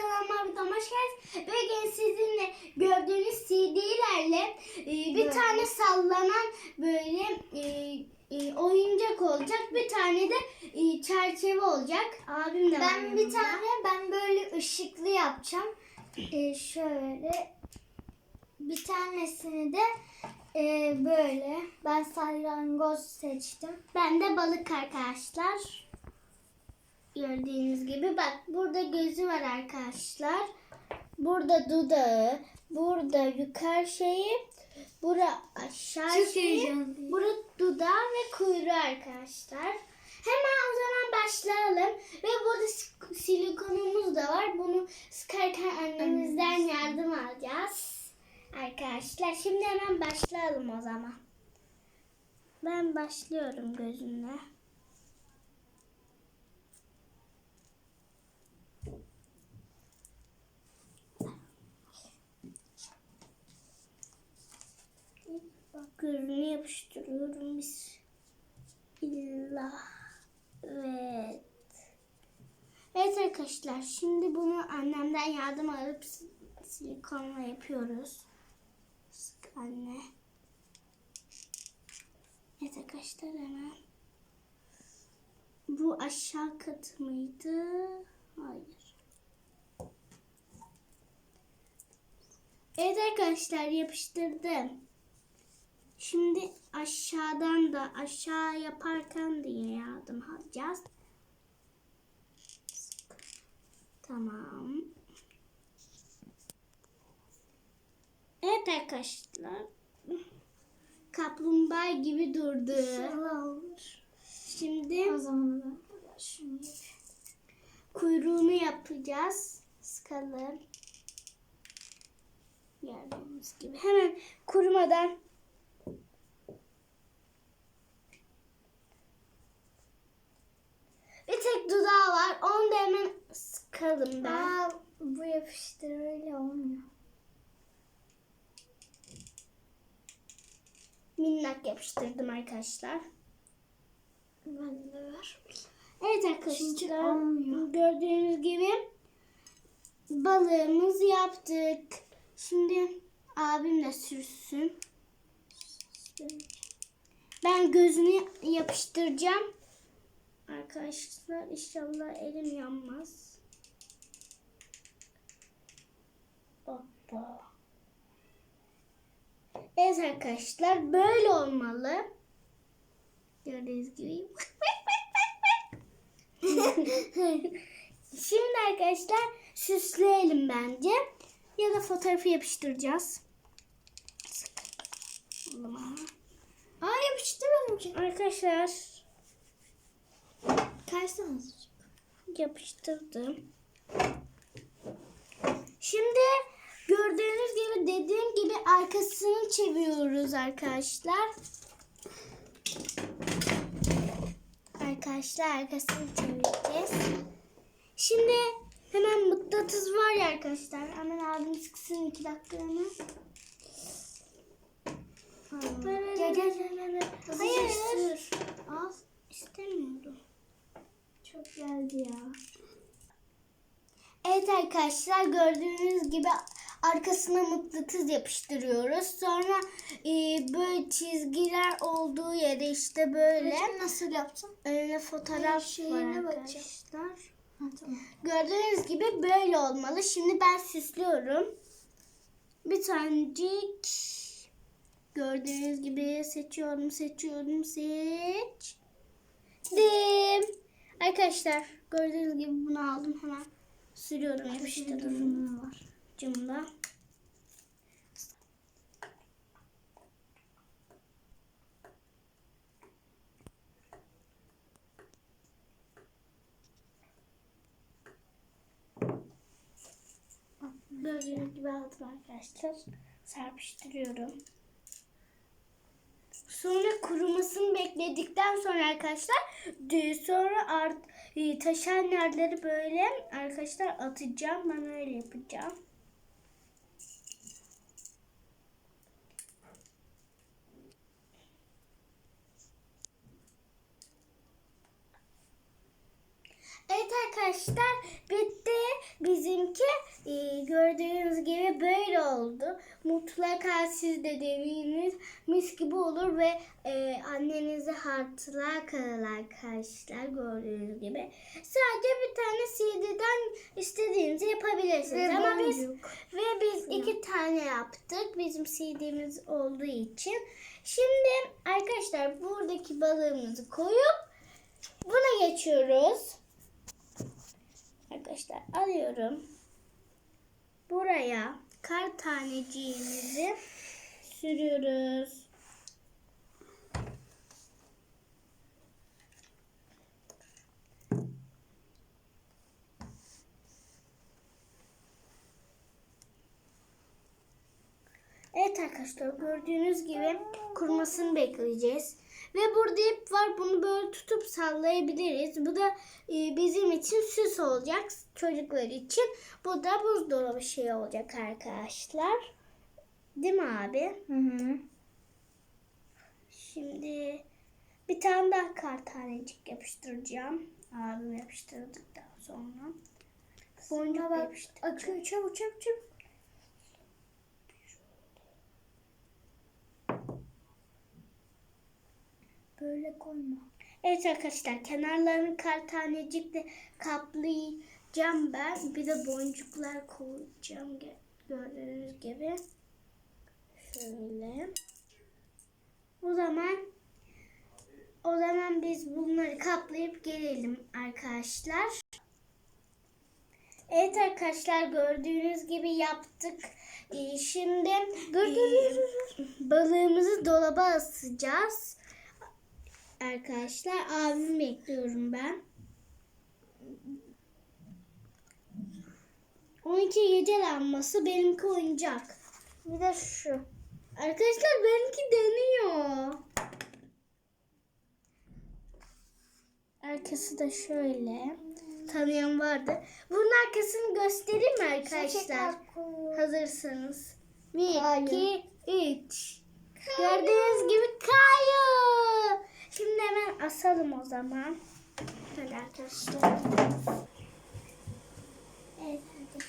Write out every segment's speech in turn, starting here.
kanalıma hoş geldiniz. Bugün sizinle gördüğünüz CD'lerle e, bir Evet. tane sallanan böyle e, e, oyuncak olacak. Bir tane de e, çerçeve olacak. Abim de Ben bir yanımda. tane ben böyle ışıklı yapacağım. Ee, şöyle bir tanesini de e, böyle ben salyangoz seçtim. Ben de balık arkadaşlar. Gördüğünüz gibi bak burada gözü var arkadaşlar. Burada dudağı, burada yukarı şeyi, bura aşağı Çok şeyi, burada dudağı ve kuyruğu arkadaşlar. Hemen o zaman başlayalım. Ve burada sil- silikonumuz da var. Bunu sıkarken annemizden yardım alacağız. Arkadaşlar şimdi hemen başlayalım o zaman. Ben başlıyorum gözümle. Gözünü yapıştırıyorum biz. İlla. Evet. Evet arkadaşlar şimdi bunu annemden yardım alıp si- silikonla yapıyoruz. Sık anne. Evet arkadaşlar hemen. Bu aşağı katı mıydı? Hayır. Evet arkadaşlar yapıştırdım. Şimdi aşağıdan da aşağı yaparken de yine yardım alacağız. Tamam. Evet arkadaşlar. Kaplumbağa gibi durdu. İnşallah olur. Şimdi O zaman ben şunu kuyruğunu yapacağız. Sıkalım. Gördüğünüz gibi. Hemen kurumadan bir tek dudağı var. Onu da hemen sıkalım ben. Aa, bu yapıştır öyle olmuyor. Minnak yapıştırdım arkadaşlar. Ben de ver. Evet arkadaşlar gördüğünüz gibi balığımızı yaptık. Şimdi abim de sürsün. Ben gözünü yapıştıracağım. Arkadaşlar inşallah elim yanmaz. Hoppa. Evet arkadaşlar böyle olmalı. Gördüğünüz gibi. Şimdi arkadaşlar süsleyelim bence. Ya da fotoğrafı yapıştıracağız. Aa yapıştırmadım ki. Arkadaşlar Kaysana azıcık. yapıştırdım. Şimdi gördüğünüz gibi dediğim gibi arkasını çeviriyoruz arkadaşlar. Arkadaşlar arkasını çevireceğiz. Şimdi hemen mıknatıs var ya arkadaşlar. Hemen abim sıksın iki dakika hemen. Geldi ya. Evet arkadaşlar gördüğünüz gibi arkasına mıknatıs yapıştırıyoruz. Sonra e, böyle çizgiler olduğu yere işte böyle nasıl yaptın? önüne fotoğraf Ay, var arkadaşlar. Ha tamam. Gördüğünüz gibi böyle olmalı. Şimdi ben süslüyorum. Bir tanecik gördüğünüz gibi seçiyorum, seçiyorum, seçtim. Arkadaşlar gördüğünüz gibi bunu aldım hemen sürüyorum yapıştırdım Durumum var. cımla. Gördüğünüz gibi aldım arkadaşlar. Serpiştiriyorum. Kurumasını bekledikten sonra arkadaşlar sonra art, e, taşan yerleri böyle arkadaşlar atacağım. Ben öyle yapacağım. Evet arkadaşlar bitti. bizimki e, gördüğünüz gibi böyle oldu. Mutlaka siz de deneyiniz. Mis gibi olur ve e, annenize hatıra kalır arkadaşlar gördüğünüz gibi. Sadece bir tane CD'den istediğinizi yapabilirsiniz. Ama biz ve biz iki tane yaptık bizim CD'miz olduğu için. Şimdi arkadaşlar buradaki balığımızı koyup buna geçiyoruz. Arkadaşlar alıyorum. Buraya kar taneciğimizi sürüyoruz. Evet arkadaşlar gördüğünüz gibi kurumasını bekleyeceğiz. Ve burada ip var bunu böyle tutup sallayabiliriz. Bu da e, bizim için süs olacak çocuklar için. Bu da buzdolabı şey olacak arkadaşlar. Değil mi abi? Hı hı. Şimdi bir tane daha kar tanecik yapıştıracağım. Abim yapıştırdıktan sonra. Boncuk bak. Akıyor çabuk çabuk çabuk. Böyle koyma. Evet arkadaşlar kenarlarını kar tanecikle kaplayacağım ben. Bir de boncuklar koyacağım gö- gördüğünüz gibi. Şöyle. O zaman o zaman biz bunları kaplayıp gelelim arkadaşlar. Evet arkadaşlar gördüğünüz gibi yaptık. Ee, şimdi ee, balığımızı dolaba asacağız. Arkadaşlar abimi bekliyorum ben. 12 gece lambası benimki oyuncak. Bir de şu. Arkadaşlar benimki dönüyor. Arkası da şöyle. Tanıyan vardı. Bunun arkasını göstereyim mi arkadaşlar? Hazırsanız. 1, Kayu. 2, 3. Gördüğünüz gibi kayu. Şimdi hemen asalım o zaman. Şöyle arkadaşlar. Evet hadi.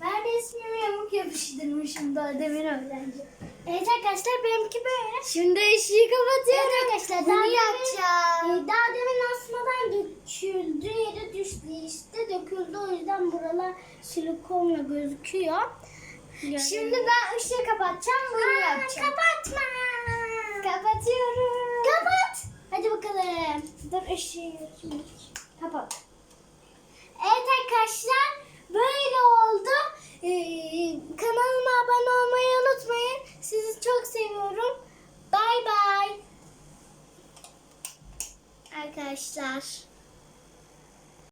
Ben resmimi yamuk yapıştırmışım daha demin öğrenci. Evet arkadaşlar benimki böyle. Şimdi ışığı kapatıyorum. Evet arkadaşlar Bunu daha demin, yapacağım. e, daha demin asmadan döküldü yere düştü işte döküldü o yüzden buralar silikonla gözüküyor. Şimdi ben ışığı kapatacağım bunu Aa, yapacağım. kapatma. Kapatıyorum. Kapat. Hadi bakalım. Dur ışığı. Kapat. Evet arkadaşlar böyle oldu. Ee, kanalıma abone olmayı unutmayın. Sizi çok seviyorum. Bay bay. Arkadaşlar.